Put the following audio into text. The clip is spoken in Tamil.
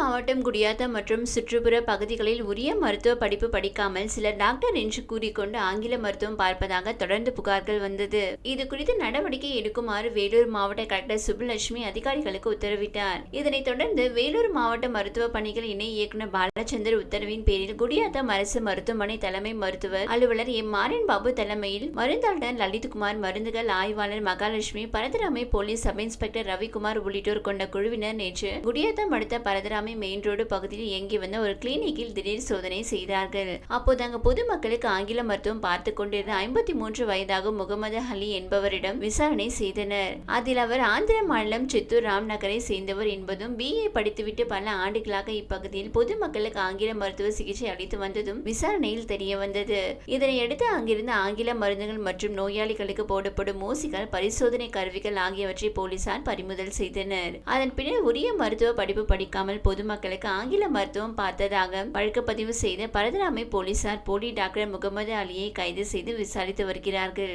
மாவட்டம் குடியாத்தம் மற்றும் சுற்றுப்புற பகுதிகளில் உரிய மருத்துவ படிப்பு படிக்காமல் சிலர் டாக்டர் என்று கூறிக்கொண்டு ஆங்கில மருத்துவம் பார்ப்பதாக தொடர்ந்து புகார்கள் வந்தது. இது குறித்து நடவடிக்கை எடுக்குமாறு வேலூர் மாவட்ட கலெக்டர் சுப்புலட்சுமி அதிகாரிகளுக்கு உத்தரவிட்டார். இதனைத் தொடர்ந்து வேலூர் மாவட்ட மருத்துவ பணிகள் இணை இயக்குநர் பாலச்சந்தர் உத்தரவின் பேரில் குடியாத்தம் அரசு மருத்துவமனை தலைமை மருத்துவர் அலுவலர் எம் மாறன் பாபு தலைமையில் மருந்தாளர் லலித்குமார் மருந்துகள் ஆய்வாளர் மகாலட்சுமி பரதராமை போலீஸ் சப் இன்ஸ்பெக்டர் ரவிக்குமார் உள்ளிட்டோர் கொண்ட குழுவினர் நேற்று குடியாத்தம் அடுத்த பரதராமை மெயின் ரோடு பகுதியில் இயங்கி வந்த ஒரு கிளினிக்கில் திடீர் சோதனை செய்தார்கள். அப்போது அங்கு பொதுமக்களுக்கு ஆங்கில மருத்துவம் பார்த்து கொண்டிருந்த ஐம்பத்தி மூன்று வயதாகும் முகமது அலி என்பவரிடம் விசாரணை செய்தனர். அதில் அவர் ஆந்திர மாநிலம் சித்தூர் ராம் நகரை சேர்ந்தவர் என்பதும் பிஏ படித்துவிட்டு பல ஆண்டுகளாக இப்பகுதியில் பொதுமக்களுக்கு ஆங்கில மருத்துவ சிகிச்சை அளித்து வந்ததும் விசாரணையில் தெரிய வந்தது. இதனையடுத்து அங்கிருந்த ஆங்கில மருந்துகள் மற்றும் நோயாளிகளுக்கு போடப்படும் ஊசிகள் பரிசோதனை கருவிகள் ஆகியவற்றை போலீசார் பறிமுதல் செய்தனர். அதன் பின்னர் உரிய மருத்துவ படிப்பு படிக்காமல் பொது பொதுமக்களுக்கு ஆங்கில மருத்துவம் பார்த்ததாக வழக்கு பதிவு செய்த பரதராமை போலீசார் போலி டாக்டர் முகமது அலியை கைது செய்து விசாரித்து வருகிறார்கள்.